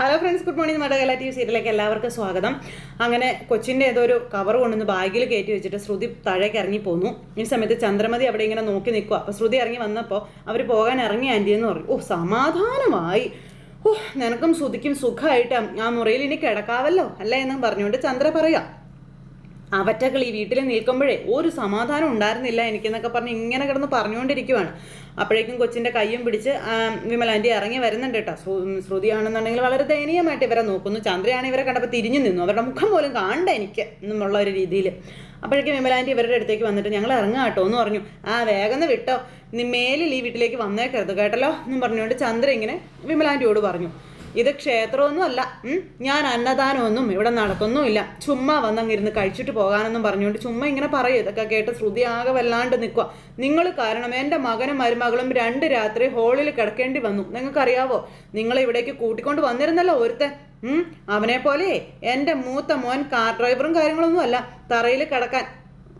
Hello friends good morning നമ്മുടെ കല T V സീരിയലിലേക്ക് എല്ലാവർക്കും സ്വാഗതം. അങ്ങനെ കൊച്ചിന്റെ ഏതോ ഒരു കവർ കൊണ്ടുവന്ന് ബാഗിൽ കയറ്റി വെച്ചിട്ട് ശ്രുതി താഴേക്ക് ഇറങ്ങി പോന്നു. ഈ സമയത്ത് ചന്ദ്രമതി അവിടെ ഇങ്ങനെ നോക്കി നിൽക്കുക അപ്പോൾ ശ്രുതി ഇറങ്ങി വന്നപ്പോൾ അവർ പോകാൻ ഇറങ്ങി ആന്റി എന്ന് പറഞ്ഞു. ഓ സമാധാനമായി. ഓ നിനക്കും ശ്രുതിക്കും സുഖമായിട്ട് ആ മുറിയിൽ ഇനി കിടക്കാവല്ലോ അല്ലേ എന്നും പറഞ്ഞുകൊണ്ട് ചന്ദ്ര പറയാം. അവറ്റകൾ ഈ വീട്ടിൽ നിൽക്കുമ്പോഴേ ഒരു സമാധാനം ഉണ്ടായിരുന്നില്ല എനിക്കെന്നൊക്കെ പറഞ്ഞ് ഇങ്ങനെ കിടന്ന് പറഞ്ഞുകൊണ്ടിരിക്കുവാണ്. അപ്പോഴേക്കും കൊച്ചിന്റെ കയ്യും പിടിച്ച് ആ, വിമലാന്റി ഇറങ്ങി വരുന്നുണ്ട് കേട്ടോ. ശ്രുതി ശ്രുതിയാണെന്നുണ്ടെങ്കിൽ വളരെ ദയനീയമായിട്ട് ഇവരെ നോക്കുന്നു. ചന്ദ്രയാണ് ഇവരെ കണ്ടപ്പോൾ തിരിഞ്ഞു നിന്നു. അവരുടെ മുഖം പോലും കാണണ്ട എനിക്ക് എന്നുള്ള ഒരു രീതിയിൽ. അപ്പോഴേക്കും വിമലാന്റി ഇവരുടെ അടുത്തേക്ക് വന്നിട്ട് ഞങ്ങൾ ഇറങ്ങാം കേട്ടോ എന്ന് പറഞ്ഞു. ആ വേഗം വിട്ടോ. നീ മേലിൽ ഈ വീട്ടിലേക്ക് വന്നേക്കരുത് കേട്ടല്ലോ എന്നും പറഞ്ഞുകൊണ്ട് ചന്ദ്ര ഇങ്ങനെ വിമലാന്റിയോട് പറഞ്ഞു. ഇത് ക്ഷേത്രമൊന്നും അല്ല. ഞാൻ അന്നദാനമൊന്നും ഇവിടെ നടത്തുന്നുമില്ല ചുമ്മാ വന്നങ്ങിരുന്ന് കഴിച്ചിട്ട് പോകാനൊന്നും പറഞ്ഞുകൊണ്ട് ചുമ്മാ ഇങ്ങനെ പറയും. ഇതൊക്കെ കേട്ട് ശ്രുതി ആകെ വല്ലാണ്ട് നിൽക്കുക നിങ്ങൾ കാരണം എന്റെ മകനും മരുമകളും രണ്ട് രാത്രി ഹോളിൽ കിടക്കേണ്ടി വന്നു. നിങ്ങൾക്കറിയാവോ? നിങ്ങളെ ഇവിടേക്ക് കൂട്ടിക്കൊണ്ട് വന്നിരുന്നല്ലോ ഒരുത്തൻ. അവനെ പോലെ എന്റെ മൂത്ത മോൻ കാർ ഡ്രൈവറും കാര്യങ്ങളൊന്നും അല്ല. തറയിൽ കിടക്കാൻ.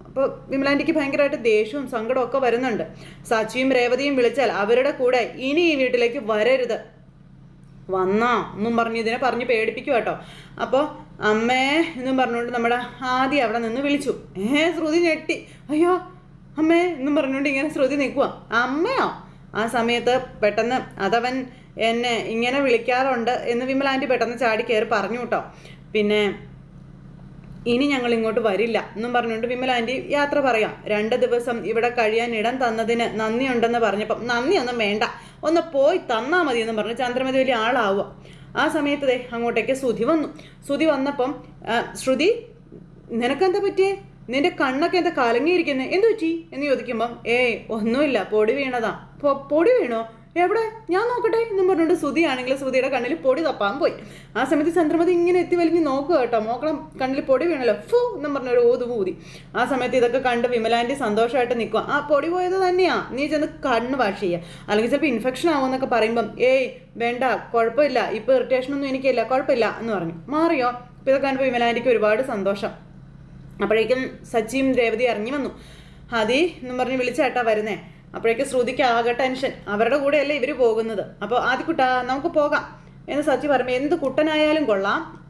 അപ്പോൾ വിമലാന്റിക്ക് ഭയങ്കരമായിട്ട് ദേഷ്യവും സങ്കടവും ഒക്കെ വരുന്നുണ്ട്. സച്ചിയും രേവതിയും വിളിച്ചാൽ അവരുടെ കൂടെ ഇനി ഈ വീട്ടിലേക്ക് വരരുത്. വന്നാ എന്നും പറഞ്ഞ് ഇതിനെ പറഞ്ഞ് പേടിപ്പിക്കും കേട്ടോ. അപ്പോൾ അമ്മേ എന്നും പറഞ്ഞുകൊണ്ട് നമ്മുടെ ആദ്യം അവിടെ നിന്ന് വിളിച്ചു. ഏ ശ്രുതി ഞെട്ടി. അയ്യോ അമ്മേ എന്നും പറഞ്ഞുകൊണ്ട് ഇങ്ങനെ ശ്രുതി നിൽക്കുക അമ്മയോ? ആ സമയത്ത് പെട്ടെന്ന് അതവൻ എന്നെ ഇങ്ങനെ വിളിക്കാറുണ്ട് എന്ന് വിമലാന്റി പെട്ടെന്ന് ചാടി കയറി പറഞ്ഞു കേട്ടോ. പിന്നെ ഇനി ഞങ്ങൾ ഇങ്ങോട്ട് വരില്ല എന്നും പറഞ്ഞുകൊണ്ട് വിമല ആന്റി യാത്ര പറയാം. രണ്ട് ദിവസം ഇവിടെ കഴിയാൻ ഇടം തന്നതിന് നന്ദിയുണ്ടെന്ന് പറഞ്ഞപ്പം നന്ദിയൊന്നും വേണ്ട. ഒന്ന് പോയി തന്നാൽ മതി എന്ന് പറഞ്ഞ്. ചന്ദ്രമതി വലിയ ആളാവുക. ആ സമയത്ത് അങ്ങോട്ടേക്ക് ശ്രുതി വന്നു. ശ്രുതി വന്നപ്പം ശ്രുതി നിനക്കെന്താ പറ്റിയേ? നിന്റെ കണ്ണൊക്കെ എന്താ കലങ്ങിയിരിക്കുന്നത് എന്തു പറ്റി? എന്ന് ചോദിക്കുമ്പം ഏയ് ഒന്നുമില്ല പൊടി വീണതാ. പൊടി വീണോ? എവിടെ? ഞാൻ നോക്കട്ടെ. എന്നും പറഞ്ഞുകൊണ്ട് ശ്രുതി ആണെങ്കിൽ ശ്രുതിയുടെ കണ്ണിൽ പൊടി തപ്പാൻ പോയി. ആ സമയത്ത് ചന്ദ്രമതി ഇങ്ങനെ എത്തി വലിഞ്ഞ് നോക്കുക കേട്ടോ. മോക്കളം കണ്ണിൽ പൊടി വീണല്ലോ. ഫു എന്നും പറഞ്ഞൊരു ഓതു ഊതി ആ സമയത്ത് ഇതൊക്കെ കണ്ട് വിമലാന്റെ സന്തോഷമായിട്ട് നിൽക്കുക. ആ പൊടി പോയത് തന്നെയാ. നീ ചെന്ന് കണ്ണ് വാഷ് ചെയ്യുക. അല്ലെങ്കിൽ ചിലപ്പോൾ ഇൻഫെക്ഷൻ ആവുമെന്നൊക്കെ പറയുമ്പം ഏയ് വേണ്ട കുഴപ്പമില്ല. ഇപ്പോൾ ഇറിറ്റേഷനൊന്നും എനിക്കില്ല. കുഴപ്പമില്ല. എന്ന് പറഞ്ഞു. മാറിയോ? അപ്പോൾ ഇതൊക്കെ കണ്ടപ്പോൾ വിമലാന്റിക്ക് ഒരുപാട് സന്തോഷം. അപ്പോഴേക്കും സച്ചിയും രേവതി ഇറങ്ങി വന്നു. ഹതി എന്നും പറഞ്ഞ് വിളിച്ചേട്ടാ വരുന്നേ. അപ്പോഴേക്കും ശ്രുതിക്ക് ആകെ ടെൻഷൻ. അവരുടെ കൂടെയല്ലേ ഇവർ പോകുന്നത്. അപ്പോൾ ആദ്യക്കുട്ട നമുക്ക് പോകാം. എന്ന് സച്ചി പറഞ്ഞു എന്ത് കുട്ടനായാലും കൊള്ളാം.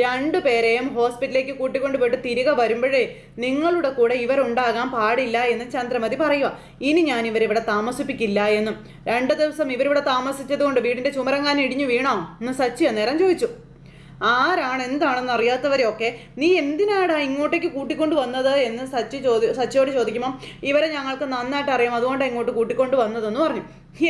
രണ്ടു പേരെയും ഹോസ്പിറ്റലിലേക്ക് കൂട്ടിക്കൊണ്ട് പോയിട്ട് തിരികെ വരുമ്പോഴേ നിങ്ങളുടെ കൂടെ ഇവരുണ്ടാകാൻ പാടില്ല എന്ന് ചന്ദ്രമതി പറയുക ഇനി ഞാൻ ഇവരിവിടെ താമസിപ്പിക്കില്ല എന്നും. രണ്ട് ദിവസം ഇവരിവിടെ താമസിച്ചത് കൊണ്ട് വീടിന്റെ ചുമരങ്ങാൻ ഇടിഞ്ഞു വീണോ എന്ന് സച്ചി അന്നേരം ചോദിച്ചു. ആരാണ് എന്താണെന്ന് അറിയാത്തവരെയൊക്കെ നീ എന്തിനാടാ ഇങ്ങോട്ടേക്ക് കൂട്ടിക്കൊണ്ട് വന്നത് എന്ന് സച്ചി ചോദി സച്ചിയോട് ചോദിക്കുമ്പം ഇവരെ ഞങ്ങൾക്ക് നന്നായിട്ട് അറിയാം അതുകൊണ്ട് ഇങ്ങോട്ട് കൂട്ടിക്കൊണ്ട് വന്നതെന്ന് പറഞ്ഞു.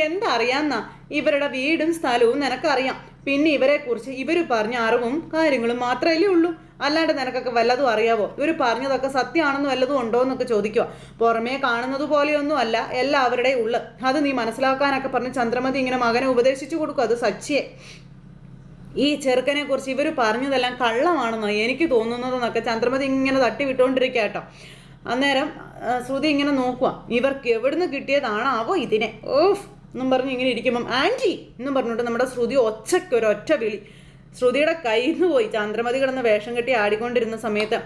എന്താ അറിയാന്നാ? ഇവരുടെ വീടും സ്ഥലവും നിനക്കറിയാം. പിന്നെ ഇവരെക്കുറിച്ച് ഇവർ പറഞ്ഞ അറിവും കാര്യങ്ങളും മാത്രമല്ലേ ഉള്ളൂ. അല്ലാണ്ട് നിനക്കൊക്കെ വല്ലതും അറിയാവോ? ഇവർ പറഞ്ഞതൊക്കെ സത്യമാണെന്ന് വല്ലതും ഉണ്ടോ എന്നൊക്കെ ചോദിക്കുക പുറമേ കാണുന്നത് പോലെയൊന്നും അല്ല എല്ലാവരുടെയും ഉള്ളു. അത് നീ മനസ്സിലാക്കാനൊക്കെ പറഞ്ഞ് ചന്ദ്രമതി ഇങ്ങനെ മകനെ ഉപദേശിച്ചു കൊടുക്കും അത് സച്ചിയെ. ഈ ചെറുക്കനെ കുറിച്ച് ഇവർ പറഞ്ഞതെല്ലാം കള്ളമാണെന്നോ എനിക്ക് തോന്നുന്നതെന്നൊക്കെ ചന്ദ്രമതി ഇങ്ങനെ തട്ടി വിട്ടുകൊണ്ടിരിക്കുക കേട്ടോ. അന്നേരം ശ്രുതി ഇങ്ങനെ നോക്കുക ഇവർക്ക് എവിടുന്ന് കിട്ടിയതാണാവോ ഇതിനെ? ഓഫ്! എന്നും പറഞ്ഞ് ഇങ്ങനെ ഇരിക്കുമ്പം ആന്റി! എന്നും പറഞ്ഞിട്ട് നമ്മുടെ ശ്രുതി ഒച്ചയ്ക്ക് ഒരു ഒറ്റ വിളി. ശ്രുതിയുടെ കയ്യിൽ നിന്ന് പോയി ചന്ദ്രമതി കിടന്ന് വേഷം കെട്ടി ആടിക്കൊണ്ടിരുന്ന സമയത്ത്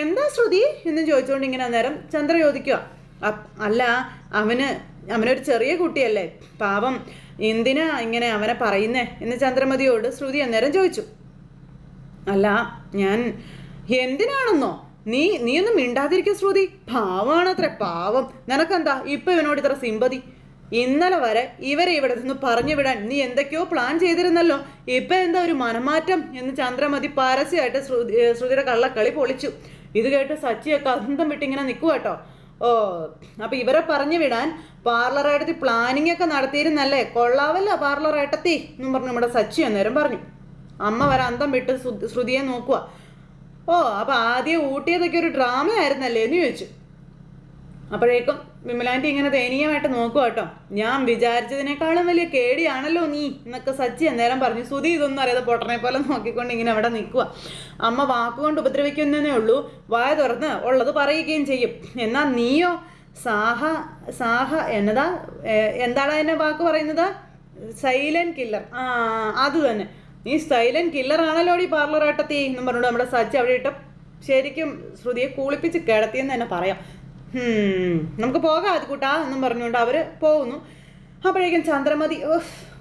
എന്താ ശ്രുതി? എന്ന് ചോദിച്ചുകൊണ്ട് ഇങ്ങനെ അന്നേരം ചന്ദ്ര ചോദിക്കുക അല്ല അവന് അവനൊരു ചെറിയ കുട്ടിയല്ലേ? പാവം. എന്തിനാ ഇങ്ങനെ അവനെ പറയുന്നേ? എന്ന് ചന്ദ്രമതിയോട് ശ്രുതി അന്നേരം ചോദിച്ചു. അല്ല ഞാൻ എന്തിനാണെന്നോ? നീ നീ ഒന്നും മിണ്ടാതിരിക്കും ശ്രുതി. പാവമാണത്രേ പാവം. നിനക്കെന്താ? ഇപ്പൊ ഇവനോട് ഇത്ര സിമ്പതി. ഇന്നലെ വരെ ഇവരെ ഇവിടെ നിന്ന് പറഞ്ഞു വിടാൻ നീ എന്തൊക്കെയോ പ്ലാൻ ചെയ്തിരുന്നല്ലോ. ഇപ്പൊ എന്താ ഒരു മനമാറ്റം? എന്ന് ചന്ദ്രമതി പരസ്യമായിട്ട് ശ്രുതി ശ്രുതിയുടെ കള്ളക്കളി പൊളിച്ചു. ഇത് കേട്ട് സച്ചിയൊക്കെ അന്തം വിട്ടിങ്ങനെ നിൽക്കുക കേട്ടോ ഓ അപ്പൊ ഇവരെ പറഞ്ഞു വിടാൻ പാർലർ ഏട്ടത്തി പ്ലാനിങ് ഒക്കെ നടത്തിയിരുന്നല്ലേ? കൊള്ളാവല്ല പാർലർ ഏട്ടത്തി എന്നും പറഞ്ഞു നമ്മുടെ സച്ചി അന്നേരം പറഞ്ഞു. അമ്മ വരെ അന്തം വിട്ട് ശ്രു- ശ്രുതിയെ നോക്കുക ഓ അപ്പൊ ആദ്യം ഊട്ടിയതൊക്കെ ഒരു ഡ്രാമ ആയിരുന്നല്ലേ എന്ന് ചോദിച്ചു. അപ്പോഴേക്കും വിമലാന്റി ഇങ്ങനെ ദയനീയമായിട്ട് നോക്കുക കേട്ടോ. ഞാൻ വിചാരിച്ചതിനേക്കാളും വലിയ കേടിയാണല്ലോ നീ എന്നൊക്കെ സച്ചി അന്നേരം പറഞ്ഞു. സുധി ഇതൊന്നും അറിയാതെ പൊട്ടനെ പോലെ നോക്കിക്കൊണ്ട് ഇങ്ങനെ അവിടെ നിൽക്കുക. അമ്മ വാക്കുകൊണ്ട് ഉപദ്രവിക്കുന്നതേ ഉള്ളൂ. വായ തുറന്ന് ഉള്ളത് പറയുകയും ചെയ്യും. എന്നാൽ നീയോ? സാഹ സാഹ എന്നതാ? എന്താണ് അതിന്റെ വാക്ക് പറയുന്നത്? Silent killer. ആ അത് തന്നെ. നീ സൈലന്റ് കില്ലർ ആണല്ലോ ഈ പാർലർ ആട്ടത്തി എന്നും പറഞ്ഞുകൊണ്ട് നമ്മുടെ സച്ചി അവിടെ ഇട്ട് ശരിക്കും ശ്രുതിയെ കൂളിപ്പിച്ച് കിടത്തിയെന്ന് തന്നെ പറയാം. നമുക്ക് പോകാം അത് കൂട്ടാ എന്നും പറഞ്ഞുകൊണ്ട് അവർ പോകുന്നു. അപ്പോഴേക്കും ചന്ദ്രമതി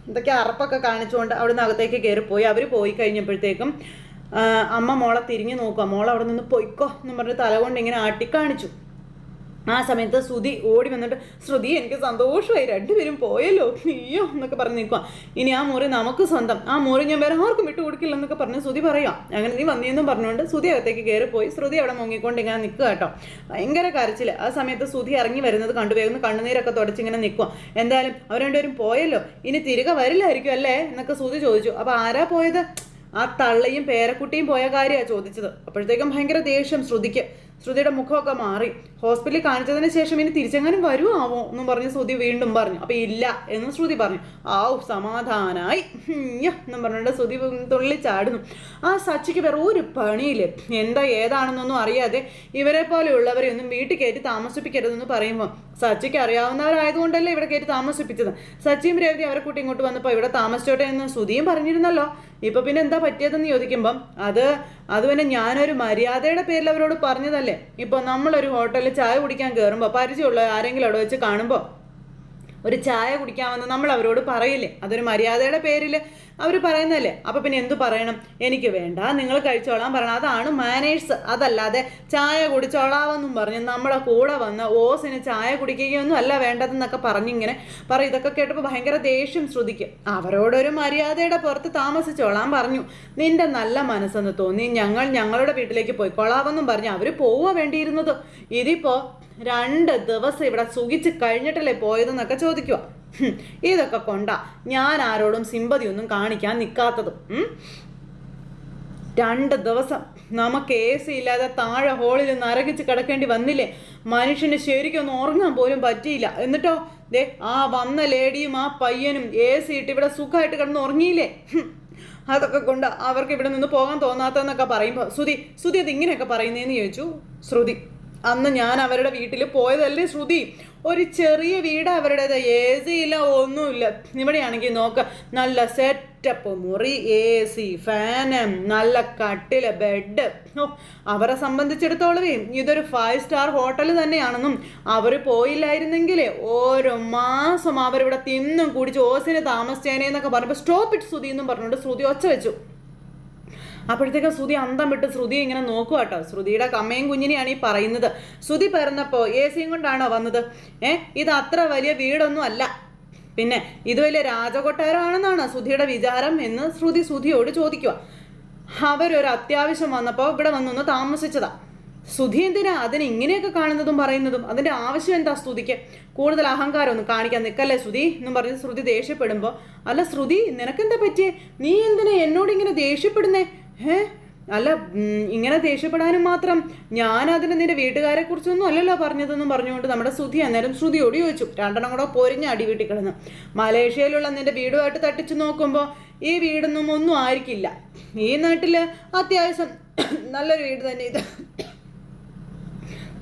എന്തൊക്കെ അറപ്പൊക്കെ കാണിച്ചുകൊണ്ട് അവിടെ നിന്ന് അകത്തേക്ക് കയറിപ്പോയി അവർ പോയി കഴിഞ്ഞപ്പോഴത്തേക്കും അമ്മ മോളെ തിരിഞ്ഞു നോക്കുക. മോൾ അവിടെ നിന്ന് പൊയ്ക്കോ എന്നും പറഞ്ഞ് തല കൊണ്ട് ഇങ്ങനെ ആട്ടിക്കാണിച്ചു. ആ സമയത്ത് ശ്രുതി ഓടി വന്നിട്ട് ശ്രുതി എനിക്ക് സന്തോഷമായി രണ്ടുപേരും പോയല്ലോ നീയോ? എന്നൊക്കെ പറഞ്ഞ് നിൽക്കുക ഇനി ആ മുറി നമുക്ക് സ്വന്തം. ആ മുറി ഞാൻ വേറെ ആർക്കും വിട്ടു കൊടുക്കില്ലെന്നൊക്കെ പറഞ്ഞ് ശ്രുതി പറയാം അങ്ങനെ നീ വന്നിയെന്നും പറഞ്ഞുകൊണ്ട് ശ്രുതി അകത്തേക്ക് പോയി. ശ്രുതി അവിടെ മുങ്ങിക്കൊണ്ട് ഇങ്ങനെ നിൽക്കുക കേട്ടോ. ഭയങ്കര കരച്ചിൽ ആ സമയത്ത് ശ്രുതി ഇറങ്ങി വരുന്നത് കണ്ടു. കണ്ണുനീരൊക്കെ തുടച്ചിങ്ങനെ നിൽക്കുക എന്തായാലും അവർ രണ്ടുപേരും പോയല്ലോ. ഇനി തിരികെ വരില്ലായിരിക്കും അല്ലേ? എന്നൊക്കെ ശ്രുതി ചോദിച്ചു. അപ്പോൾ ആരാ പോയത്? ആ തള്ളയും പേരക്കുട്ടിയും പോയ കാര്യമാണ് ചോദിച്ചത്. അപ്പോഴത്തേക്കും ഭയങ്കര ദേഷ്യം ശ്രുതിക്ക്. ശ്രുതിയുടെ മുഖമൊക്കെ മാറി. ഹോസ്പിറ്റലിൽ കാണിച്ചതിന് ശേഷം ഇനി തിരിച്ചെങ്ങാനും വരുമാവോ എന്നും പറഞ്ഞ് ശ്രുതി വീണ്ടും പറഞ്ഞു. അപ്പൊ ഇല്ല എന്ന് ശ്രുതി പറഞ്ഞു. ആവു സമാധാനായി. എന്നും പറഞ്ഞുകൊണ്ട് ശ്രുതി തുള്ളി ചാടുന്നു. ആ സച്ചിക്ക് വേറെ ഒരു പണിയില്ല? എന്താ ഏതാണെന്നൊന്നും അറിയാതെ ഇവരെ പോലെയുള്ളവരെ ഒന്നും വീട്ടിൽ കയറ്റി താമസിപ്പിക്കരുതെന്ന് പറയുമ്പോൾ സച്ചിക്ക് അറിയാവുന്നവരായതുകൊണ്ടല്ലേ ഇവിടെ കയറ്റി താമസിപ്പിച്ചത്? സച്ചിയും രേവതി അവരെ കൂട്ടി ഇങ്ങോട്ട് വന്നപ്പോൾ ഇവിടെ താമസിച്ചോട്ടെ എന്ന് ശ്രുതിയും പറഞ്ഞിരുന്നല്ലോ. ഇപ്പൊ പിന്നെ എന്താ പറ്റിയതെന്ന് ചോദിക്കുമ്പം അത് അത് ഞാനൊരു മര്യാദയുടെ പേരിൽ അവരോട് പറഞ്ഞതല്ലേ? ഇപ്പൊ നമ്മളൊരു ഹോട്ടലിൽ ചായ കുടിക്കാൻ കയറുമ്പോൾ പരിചയമുള്ള ആരെങ്കിലും അവിടെ വെച്ച് കാണുമ്പോൾ ഒരു ചായ കുടിക്കാമെന്ന് നമ്മൾ അവരോട് പറയില്ലേ? അതൊരു മര്യാദയുടെ പേരിൽ അവർ പറയുന്നതല്ലേ? അപ്പോൾ പിന്നെ എന്തു പറയണം? എനിക്ക് വേണ്ട നിങ്ങൾ കഴിച്ചോളാൻ പറയണം അതാണ് മാനേഴ്സ് അതല്ലാതെ ചായ കുടിച്ചോളാമെന്നും പറഞ്ഞ് നമ്മളെ കൂടെ വന്ന് ഓസിന് ചായ കുടിക്കുകയൊന്നും അല്ല വേണ്ടതെന്നൊക്കെ പറഞ്ഞിങ്ങനെ പറയും. ഇതൊക്കെ കേട്ടപ്പോൾ ഭയങ്കര ദേഷ്യം ശ്രദ്ധിക്കും അവരോടൊരു മര്യാദയുടെ പുറത്ത് താമസിച്ചോളാൻ പറഞ്ഞു. നിന്റെ നല്ല മനസ്സെന്ന് തോന്നി ഞങ്ങൾ ഞങ്ങളുടെ വീട്ടിലേക്ക് പോയിക്കോളാമെന്നും പറഞ്ഞ് അവർ പോവുക വേണ്ടിയിരുന്നത്. ഇതിപ്പോ രണ്ട് ദിവസം ഇവിടെ സുഖിച്ച് കഴിഞ്ഞിട്ടല്ലേ പോയതെന്നൊക്കെ ചോദിക്കുക ഇതൊക്കെ കൊണ്ടാ ഞാൻ ആരോടും സിമ്പതി ഒന്നും കാണിക്കാൻ നിൽക്കാത്തതും രണ്ട് ദിവസം നമുക്ക് എ സി ഇല്ലാതെ താഴെ ഹോളിൽ നരകിച്ച് കിടക്കേണ്ടി വന്നില്ലേ? മനുഷ്യന് ശരിക്കൊന്നും ഉറങ്ങാൻ പോലും പറ്റിയില്ല. എന്നിട്ടോ? ദേ ആ വന്ന ലേഡിയും ആ പയ്യനും എ സി ഇട്ട് ഇവിടെ സുഖമായിട്ട് കിടന്ന് ഉറങ്ങിയില്ലേ? അതൊക്കെ കൊണ്ട് അവർക്ക് ഇവിടെ നിന്ന് പോകാൻ തോന്നാത്തതെന്നൊക്കെ പറയുമ്പോൾ ശ്രുതി ശ്രുതി അത് ഇങ്ങനെയൊക്കെ പറയുന്നതെന്ന് ചോദിച്ചു. ശ്രുതി. അന്ന് ഞാൻ അവരുടെ വീട്ടിൽ പോയതല്ലേ ശ്രുതി? ഒരു ചെറിയ വീട് അവരുടേത് എ സി ഇല്ല ഒന്നുമില്ല. ഇവിടെയാണെങ്കിൽ നോക്ക നല്ല സെറ്റപ്പ് മുറി എ സി ഫാന് നല്ല കട്ടിൽ ബെഡ് ഓ അവരെ സംബന്ധിച്ചിടത്തോളവേ ഇതൊരു ഫൈവ് സ്റ്റാർ ഹോട്ടൽ തന്നെയാണെന്നും അവർ പോയില്ലായിരുന്നെങ്കിൽ ഓരോ മാസം അവരിവിടെ തിന്നും കുടിച്ച് ഓസിന് താമസിച്ചേനെ എന്നൊക്കെ പറഞ്ഞപ്പോൾ സ്റ്റോപ്പ് ഇറ്റ് ശ്രുതി എന്നും പറഞ്ഞുകൊണ്ട് ശ്രുതി ഒച്ച വെച്ചു. അപ്പോഴത്തേക്ക് ശ്രുതി അന്തം വിട്ട് ശ്രുതി ഇങ്ങനെ നോക്കുക കേട്ടോ. ശ്രുതിയുടെ കമ്മയും കുഞ്ഞിനെയാണ് ഈ പറയുന്നത്. ശ്രുതി പിറന്നപ്പോൾ എ സിയും കൊണ്ടാണോ വന്നത്? ഏ? ഇത് അത്ര വലിയ വീടൊന്നും അല്ല. പിന്നെ ഇത് വലിയ രാജകൊട്ടാരമാണെന്നാണ് ശ്രുതിയുടെ വിചാരം എന്ന് ശ്രുതി ശ്രുതിയോട് ചോദിക്കുക. അവരൊരു അത്യാവശ്യം വന്നപ്പോൾ ഇവിടെ വന്നൊന്ന് താമസിച്ചതാ. ശ്രുതി എന്തിനാ അതിന് ഇങ്ങനെയൊക്കെ കാണുന്നതും പറയുന്നതും? അതിന്റെ ആവശ്യം എന്താ ശ്രുതിക്ക്? കൂടുതൽ അഹങ്കാരം ഒന്നും കാണിക്കാൻ നിൽക്കല്ലേ ശ്രുതി എന്നും പറഞ്ഞ് ശ്രുതി ദേഷ്യപ്പെടുമ്പോൾ അല്ല ശ്രുതി നിനക്കെന്താ പറ്റിയേ? നീ എന്തിനാ എന്നോട് ഇങ്ങനെ ദേഷ്യപ്പെടുന്നേ? ഏ അല്ല ഇങ്ങനെ ദേഷ്യപ്പെടാനും മാത്രം ഞാൻ അതിന് നിന്റെ വീട്ടുകാരെ കുറിച്ചൊന്നും അല്ലല്ലോ പറഞ്ഞതെന്നും പറഞ്ഞുകൊണ്ട് നമ്മുടെ ശ്രുതി അന്നേരം ശ്രുതിയോട് ചോദിച്ചു. രണ്ടെണ്ണം കൂടെ പൊരിഞ്ഞ അടി വീട്ടിൽ കിടന്ന് മലേഷ്യയിലുള്ള നിന്റെ വീടുമായിട്ട് തട്ടിച്ചു നോക്കുമ്പോൾ ഈ വീടൊന്നും ഒന്നും ആയിരിക്കില്ല. ഈ നാട്ടിൽ അത്യാവശ്യം നല്ലൊരു വീട് തന്നെ ഇത്.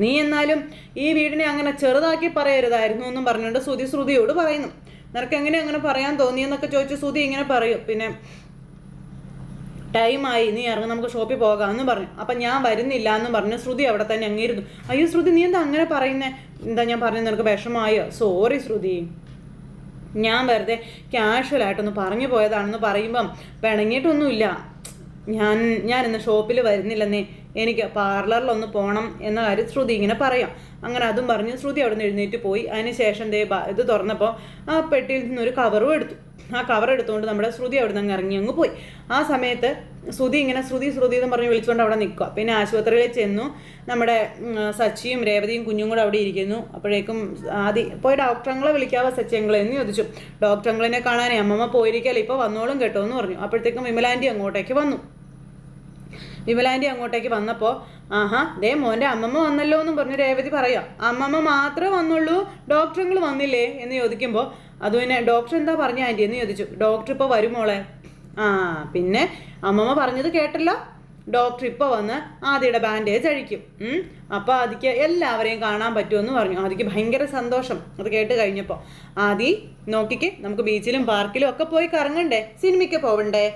നീ എന്നാലും ഈ വീടിനെ അങ്ങനെ ചെറുതാക്കി പറയരുതായിരുന്നു എന്നും പറഞ്ഞുകൊണ്ട് ശ്രുതി ശ്രുതിയോട് പറയുന്നു. നിനക്ക് എങ്ങനെ അങ്ങനെ പറയാൻ തോന്നിയെന്നൊക്കെ ചോദിച്ചു ശ്രുതി ഇങ്ങനെ പറയും. പിന്നെ ടൈമായി നീ ഇറങ്ങി നമുക്ക് ഷോപ്പിൽ പോകാമെന്ന് പറഞ്ഞു. അപ്പം ഞാൻ വരുന്നില്ല എന്ന് പറഞ്ഞു. ശ്രുതി അവിടെ തന്നെ അങ്ങിരുന്നു അയ്യോ ശ്രുതി നീ എന്താ അങ്ങനെ പറയുന്നേ? എന്താ ഞാൻ പറഞ്ഞത്? നിനക്ക് വിഷമായോ സോറി ശ്രുതി. ഞാൻ വെറുതെ ക്യാഷ്വലായിട്ടൊന്ന് പറഞ്ഞു പോയതാണെന്ന് പറയുമ്പം പിണങ്ങിയിട്ടൊന്നുമില്ല. ഞാൻ ഞാൻ ഇന്ന് ഷോപ്പിൽ വരുന്നില്ലെന്നേ. എനിക്ക് പാർലറിലൊന്ന് പോകണം എന്ന കാര്യം ശ്രുതി ഇങ്ങനെ പറയാം. അങ്ങനെ അതും പറഞ്ഞ്. ശ്രുതി അവിടെ നിന്ന് എഴുന്നേറ്റ് പോയി. അതിന് ശേഷം ദേ ഇത് തുറന്നപ്പോൾ ആ പെട്ടിയിൽ നിന്നൊരു കവറും എടുത്തു. ആ കവർ എടുത്തുകൊണ്ട് നമ്മുടെ ശ്രുതി അവിടെ നിന്ന് ഇറങ്ങി അങ്ങ് പോയി. ആ സമയത്ത് ശ്രുതി ഇങ്ങനെ ശ്രുതി ശ്രുതി എന്ന് പറഞ്ഞ് വിളിച്ചുകൊണ്ട് അവിടെ നിൽക്കുക പിന്നെ ആശുപത്രിയിൽ ചെന്നു. നമ്മുടെ സച്ചിയും രേവതിയും കുഞ്ഞും കൂടെ അവിടെ ഇരിക്കുന്നു. അപ്പോഴേക്കും ആദ്യം പോയി ഡോക്ടറങ്ങളെ വിളിക്കാവോ സച്ചിയങ്ങളെ എന്ന് ചോദിച്ചു. ഡോക്ടറങ്ങളെ കാണാനേ അമ്മമ്മ പോയിരിക്കല്ലേ ഇപ്പോൾ വന്നോളും കേട്ടോ എന്ന് പറഞ്ഞു. അപ്പോഴത്തേക്കും വിമലാന്റി അങ്ങോട്ടേക്ക് വന്നു. വിമലാന്റി അങ്ങോട്ടേക്ക് വന്നപ്പോൾ ആഹാ ദേ മോന്റെ അമ്മമ്മ വന്നല്ലോ എന്നും പറഞ്ഞ് രേവതി പറയാം. അമ്മമ്മ മാത്രമേ വന്നുള്ളൂ ഡോക്ടറുകൾ വന്നില്ലേ എന്ന് ചോദിക്കുമ്പോൾ അത് പിന്നെ ഡോക്ടർ എന്താ പറഞ്ഞ ആന്റി എന്ന് ചോദിച്ചു. ഡോക്ടർ ഇപ്പോൾ വരും മോളെ. ആ പിന്നെ അമ്മമ്മ പറഞ്ഞത് കേട്ടല്ലോ. ഡോക്ടർ ഇപ്പോൾ വന്ന് ആദ്യയുടെ ബാൻഡേജ് അഴിക്കും. അപ്പോൾ ആദിക്ക് എല്ലാവരെയും കാണാൻ പറ്റുമെന്ന് പറഞ്ഞു. ആദിക്ക് ഭയങ്കര സന്തോഷം. അത് കേട്ട് കഴിഞ്ഞപ്പോൾ ആദി നോക്കിക്ക് നമുക്ക് ബീച്ചിലും പാർക്കിലും ഒക്കെ പോയി കറങ്ങണ്ടേ? സിനിമയ്ക്ക് പോവണ്ടേ?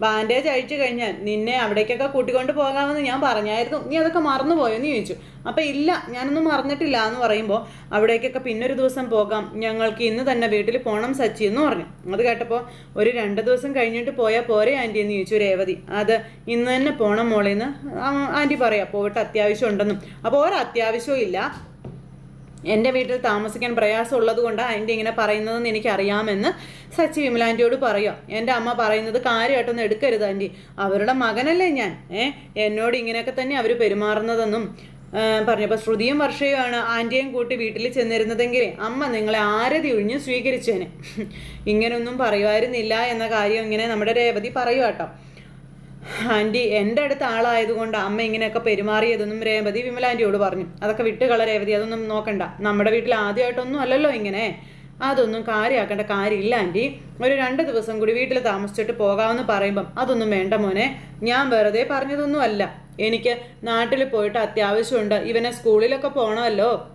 ബാൻഡേജ് അഴിച്ചു കഴിഞ്ഞാൽ നിന്നെ അവിടേക്കൊക്കെ കൂട്ടിക്കൊണ്ട് പോകാമെന്ന് ഞാൻ പറഞ്ഞായിരുന്നു. നീ അതൊക്കെ മറന്നു എന്ന് ചോദിച്ചു. അപ്പം ഇല്ല ഞാനൊന്നും മറന്നിട്ടില്ല എന്ന് പറയുമ്പോൾ അവിടേക്കൊക്കെ പിന്നൊരു ദിവസം പോകാം. ഞങ്ങൾക്ക് ഇന്ന് തന്നെ വീട്ടിൽ പോകണം സച്ചി എന്ന് പറഞ്ഞു. അത് കേട്ടപ്പോൾ ഒരു രണ്ട് ദിവസം കഴിഞ്ഞിട്ട് പോയാൽ പോരെ ആന്റി എന്ന് ചോദിച്ചു രേവതി. അത് ഇന്ന് തന്നെ പോകണം മോളേന്ന് ആന്റി പറയാം. പോയിട്ട് അത്യാവശ്യം ഉണ്ടെന്നും. അപ്പോൾ ഒരു അത്യാവശ്യവും ഇല്ല. എന്റെ വീട്ടിൽ താമസിക്കാൻ പ്രയാസമുള്ളത് കൊണ്ടാണ് ആന്റി ഇങ്ങനെ പറയുന്നതെന്ന് എനിക്കറിയാമെന്ന് സച്ചി വിമലാന്റിയോട് പറയുക എന്റെ അമ്മ പറയുന്നത് കാര്യമായിട്ടൊന്നും എടുക്കരുത് ആന്റി അവരുടെ മകനല്ലേ ഞാൻ. ഏ എന്നോട് ഇങ്ങനെയൊക്കെ തന്നെ അവർ പെരുമാറുന്നതെന്നും പറഞ്ഞപ്പോൾ ശ്രുതിയും വർഷയുമാണ് ആന്റിയും കൂട്ടി വീട്ടിൽ ചെന്നിരുന്നതെങ്കിൽ അമ്മ നിങ്ങളെ ആരതി ഒഴിഞ്ഞ് സ്വീകരിച്ചേനെ. ഇങ്ങനൊന്നും പറയുമായിരുന്നില്ല എന്ന കാര്യം ഇങ്ങനെ നമ്മുടെ രേവതി പറയുക കേട്ടോ ആന്റി എന്റെ അടുത്ത ആളായതുകൊണ്ട് അമ്മ ഇങ്ങനെയൊക്കെ പെരുമാറിയതെന്നും രേവതി വിമലാന്റിയോട് പറഞ്ഞു. അതൊക്കെ വിട്ടുകള രേവതി അതൊന്നും നോക്കണ്ട. നമ്മുടെ വീട്ടിൽ ആദ്യമായിട്ടൊന്നും അല്ലല്ലോ ഇങ്ങനെ. അതൊന്നും കാര്യമാക്കേണ്ട കാര്യമില്ല ആന്റി ഒരു രണ്ട് ദിവസം കൂടി വീട്ടിൽ താമസിച്ചിട്ട് പോകാമെന്ന് പറയുമ്പം അതൊന്നും വേണ്ട മോനെ. ഞാൻ വെറുതെ പറഞ്ഞതൊന്നും അല്ല എനിക്ക് നാട്ടിൽ പോയിട്ട് അത്യാവശ്യമുണ്ട്. ഇവനെ സ്കൂളിലൊക്കെ പോകണമല്ലോ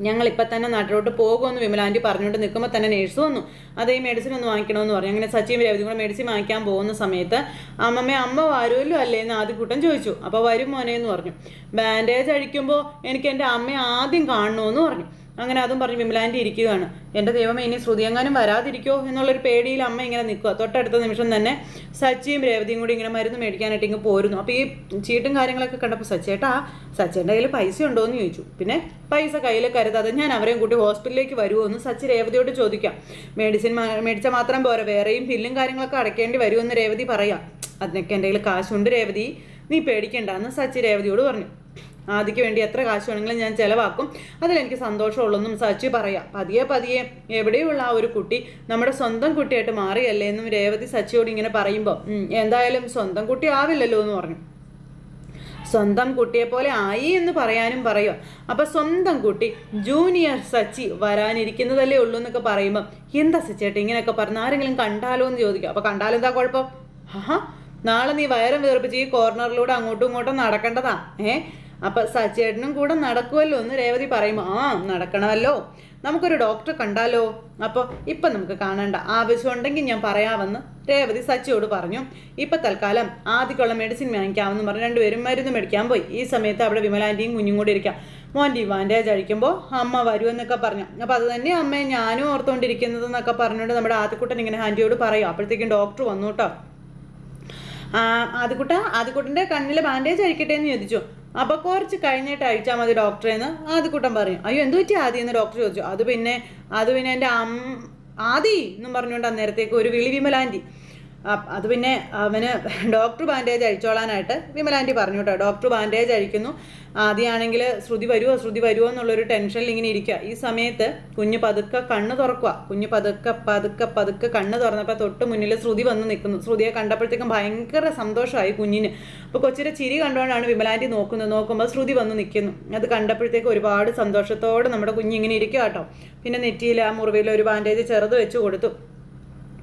ഞങ്ങൾ ഇപ്പം തന്നെ നാട്ടിലോട്ട് പോകുമെന്ന് വിമലാന്റി പറഞ്ഞുകൊണ്ട് നിൽക്കുമ്പോൾ തന്നെ നേഴ്സ് വന്നു. അതേ മെഡിസിൻ ഒന്ന് വാങ്ങിക്കണമെന്ന് പറഞ്ഞു. അങ്ങനെ സച്ചിയും രവതി കൂടെ മെഡിസിൻ വാങ്ങിക്കാൻ പോകുന്ന സമയത്ത് അമ്മമ്മ അമ്മ വരുമല്ലോ അല്ലേ? എന്ന് ആദ്യക്കൂട്ടം ചോദിച്ചു. അപ്പോൾ വരും മോനെ എന്ന് പറഞ്ഞു. ബാൻഡേജ് അഴിക്കുമ്പോൾ എനിക്ക് എന്റെ അമ്മയെ ആദ്യം കാണണമെന്ന് പറഞ്ഞു. അങ്ങനെ അതും പറഞ്ഞ് വിമലാന്റെ ഇരിക്കുകയാണ്. എന്റെ ദൈവമേ ഇനി ശ്രുതിയെങ്ങാനും വരാതിരിക്കോ? എന്നുള്ളൊരു പേടിയിൽ അമ്മ ഇങ്ങനെ നിൽക്കുക. തൊട്ടടുത്ത നിമിഷം തന്നെ സച്ചിയും രേവതിയും കൂടി ഇങ്ങനെ മരുന്ന് മേടിക്കാനായിട്ട് ഇങ്ങ് പോരുന്നു. അപ്പോൾ ഈ ചീട്ടും കാര്യങ്ങളൊക്കെ കണ്ടപ്പോൾ സച്ചേട്ടാ സച്ചേന്റെ കയ്യിൽ പൈസ ഉണ്ടോ എന്ന് ചോദിച്ചു. പിന്നെ പൈസ കയ്യിൽ കരുതാതെ ഞാൻ അവരെയും കൂട്ടി ഹോസ്പിറ്റലിലേക്ക് വരുമോ എന്ന് സച്ചി രേവതിയോട് ചോദിക്കാം. മെഡിസിൻ മേടിച്ചാൽ മാത്രം പോരാ വേറെയും ബില്ലും കാര്യങ്ങളൊക്കെ അടയ്ക്കേണ്ടി വരുമെന്ന് രേവതി പറയാം. അതിനൊക്കെ എന്റെ കയ്യിൽ കാശുണ്ട് രേവതി നീ പേടിക്കണ്ടെന്ന് സച്ചി രേവതിയോട് പറഞ്ഞു. ആദിക്ക് വേണ്ടി എത്ര കാശ് വേണമെങ്കിലും ഞാൻ ചിലവാക്കും. അതിലെനിക്ക് സന്തോഷമുള്ളെന്നും സച്ചി പറയാം. പതിയെ പതിയെ എവിടെയുള്ള ആ ഒരു കുട്ടി നമ്മുടെ സ്വന്തം കുട്ടിയായിട്ട് മാറിയല്ലേ എന്നും രേവതി സച്ചിയോട് ഇങ്ങനെ പറയുമ്പോൾ എന്തായാലും സ്വന്തം കുട്ടി ആവില്ലല്ലോ എന്ന് പറഞ്ഞു. സ്വന്തം കുട്ടിയെ പോലെ ആയി എന്ന് പറയാനും പറയുക അപ്പൊ സ്വന്തം കുട്ടി ജൂനിയർ സച്ചി വരാനിരിക്കുന്നതല്ലേ ഉള്ളൂ എന്നൊക്കെ പറയുമ്പോൾ എന്താ സച്ചേട്ടാ ഇങ്ങനെയൊക്കെ പറഞ്ഞ ആരെങ്കിലും കണ്ടാലോ എന്ന് ചോദിക്കും. അപ്പൊ കണ്ടാലെന്താ കുഴപ്പം? ഹാ നാളെ നീ വയറും വീർപ്പിച്ച് ഈ കോർണറിലൂടെ അങ്ങോട്ടും ഇങ്ങോട്ടും നടക്കേണ്ടതാ ഏഹ് അപ്പൊ സച്ചേട്ടനും കൂടെ നടക്കുമല്ലോ എന്ന് രേവതി പറയുമ്പോൾ ആ നടക്കണമല്ലോ. നമുക്കൊരു ഡോക്ടറെ കണ്ടാലോ? അപ്പോൾ ഇപ്പം നമുക്ക് കാണണ്ട. ആവശ്യമുണ്ടെങ്കിൽ ഞാൻ പറയാമെന്ന് രേവതി സച്ചിയോട് പറഞ്ഞു. ഇപ്പൊ തൽക്കാലം ആദ്യക്കുള്ള മെഡിസിൻ വാങ്ങിക്കാമെന്ന് പറഞ്ഞ് രണ്ടുപേരും മരുന്ന് മേടിക്കാൻ പോയി. ഈ സമയത്ത് അവിടെ വിമലാന്റെയും കുഞ്ഞും കൂടി ഇരിക്കാം. മോന്റെ ഇവാന്റേജ് അഴിക്കുമ്പോൾ അമ്മ വരുമെന്നൊക്കെ പറഞ്ഞു. അപ്പോൾ അത് തന്നെ അമ്മയെ ഞാനും ഓർത്തുകൊണ്ടിരിക്കുന്നത് എന്നൊക്കെ പറഞ്ഞുകൊണ്ട് നമ്മുടെ ആദ്യക്കുട്ടൻ ഇങ്ങനെ ആന്റിയോട് പറയും. അപ്പോഴത്തേക്കും ഡോക്ടർ വന്നു കേട്ടോ. ആദ്യക്കുട്ട ആദ്യക്കുട്ടന്റെ കണ്ണിൽ ബാൻഡേജ് അഴിക്കട്ടെ എന്ന് ചോദിച്ചു. അപ്പൊ കുറച്ച് കഴിഞ്ഞിട്ട് അഴിച്ചാൽ മതി ഡോക്ടറെ എന്ന് ആദ്യക്കൂട്ടം പറയും. അയ്യോ എന്തു പറ്റി ആദ്യം എന്ന് ഡോക്ടർ ചോദിച്ചു. അത് പിന്നെ അത് പിന്നെ എന്റെ അം ആദി എന്നും പറഞ്ഞുകൊണ്ട് അന്നേരത്തേക്ക് ഒരു വിളി വിമലാന്റി അത് പിന്നെ അവന് ഡോക്ടർ ബാൻഡേജ് അഴിച്ചോളാനായിട്ട് വിമലാന്റി പറഞ്ഞു കേട്ടോ. ഡോക്ടർ ബാൻഡേജ് അഴിക്കുന്നു. ആദ്യമാണെങ്കിൽ ശ്രുതി വരുമോ ശ്രുതി വരുമോ എന്നുള്ളൊരു ടെൻഷനിൽ ഇങ്ങനെ ഇരിക്കുക. ഈ സമയത്ത് കുഞ്ഞ് പതുക്കെ കണ്ണ് തുറക്കുക. കുഞ്ഞ് പതുക്കെ പതുക്കെ പതുക്കെ കണ്ണ് തുറന്നപ്പോൾ തൊട്ട് മുന്നിൽ ശ്രുതി വന്ന് നിൽക്കുന്നു. ശ്രുതിയെ കണ്ടപ്പോഴത്തേക്കും ഭയങ്കര സന്തോഷമായി കുഞ്ഞിന്. അപ്പോൾ കൊച്ചിന്റെ ചിരി കണ്ടുകൊണ്ടാണ് വിമലാന്റി നോക്കുന്നത്. നോക്കുമ്പോൾ ശ്രുതി വന്ന് നിൽക്കുന്നു. അത് കണ്ടപ്പോഴത്തേക്ക് ഒരുപാട് സന്തോഷത്തോടെ നമ്മുടെ കുഞ്ഞിങ്ങനെ ഇരിക്കുക കേട്ടോ. പിന്നെ നെറ്റിയിൽ ആ മുറിവിൽ ഒരു ബാൻഡേജ് ചെറുത് വെച്ച് കൊടുത്തു.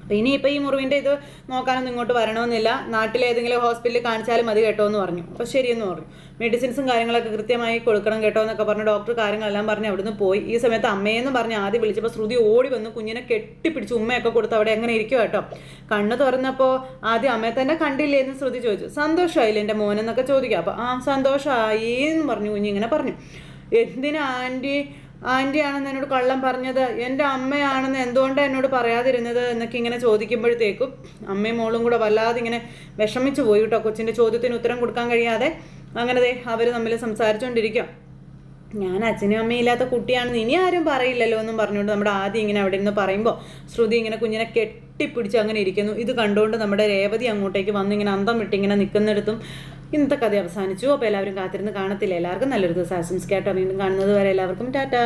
അപ്പോൾ ഇനിയിപ്പോൾ ഈ മുറിവിന്റെ ഇത് നോക്കാനൊന്നും ഇങ്ങോട്ട് വരണമെന്നില്ല. നാട്ടിലേതെങ്കിലും ഹോസ്പിറ്റലിൽ കാണിച്ചാലും മതി കേട്ടോ എന്ന് പറഞ്ഞു. അപ്പോൾ ശരിയെന്ന് പറഞ്ഞു. മെഡിസിൻസും കാര്യങ്ങളൊക്കെ കൃത്യമായി കൊടുക്കണം കേട്ടോ എന്നൊക്കെ പറഞ്ഞ് ഡോക്ടർ കാര്യങ്ങളെല്ലാം പറഞ്ഞ് അവിടുന്ന് പോയി. ഈ സമയത്ത് അമ്മയെന്ന് പറഞ്ഞ് ആദ്യം വിളിച്ചപ്പോൾ ശ്രുതി ഓടി വന്ന്. കുഞ്ഞിനെ കെട്ടിപ്പിടിച്ച് ഉമ്മയൊക്കെ കൊടുത്ത് അവിടെ എങ്ങനെ ഇരിക്കും കേട്ടോ. കണ്ണ് തുറന്നപ്പോൾ ആദ്യം അമ്മയെ തന്നെ കണ്ടില്ലേ എന്ന് ശ്രുതി ചോദിച്ചു. സന്തോഷമായില്ലേ എന്റെ മോനെന്നൊക്കെ ചോദിക്കുക അപ്പോൾ ആ സന്തോഷമായി എന്ന് പറഞ്ഞു കുഞ്ഞിങ്ങനെ പറഞ്ഞു. എന്തിനാ ആന്റി ആന്റിയാണെന്ന് എന്നോട് കള്ളം പറഞ്ഞത് എന്റെ അമ്മയാണെന്ന് എന്തുകൊണ്ടാണ് എന്നോട് പറയാതിരുന്നത്? എന്നൊക്കെ ഇങ്ങനെ ചോദിക്കുമ്പോഴത്തേക്കും അമ്മയും മോളും കൂടെ വല്ലാതെ ഇങ്ങനെ വിഷമിച്ചു പോയി കേട്ടോ. കൊച്ചിന്റെ ചോദ്യത്തിന് ഉത്തരം കൊടുക്കാൻ കഴിയാതെ അങ്ങനെ അവർ തമ്മിൽ സംസാരിച്ചുകൊണ്ടിരിക്കാം ഞാൻ അച്ഛനും അമ്മയും ഇല്ലാത്ത കുട്ടിയാണെന്ന് ഇനി ആരും പറയില്ലല്ലോ എന്നും പറഞ്ഞുകൊണ്ട് നമ്മുടെ ആദ്യം ഇങ്ങനെ അവിടെ നിന്ന് പറയുമ്പോൾ ശ്രുതി ഇങ്ങനെ കുഞ്ഞിനെ കെട്ടിപ്പിടിച്ച് അങ്ങനെ ഇരിക്കുന്നു. ഇത് കണ്ടുകൊണ്ട് നമ്മുടെ രേവതി അങ്ങോട്ടേക്ക് വന്ന് ഇങ്ങനെ അന്തം വിട്ടിങ്ങനെ നിൽക്കുന്നിടത്തും ഇന്നത്തെ കഥ അവസാനിച്ചു. അപ്പോൾ എല്ലാവരും കാത്തിരുന്ന് കാണത്തില്ല? എല്ലാവർക്കും നല്ലൊരു ദിവസം. ആശംസിക്കാട്ടോ. വീണ്ടും കാണുന്നത് വരെ എല്ലാവർക്കും ടാറ്റാ.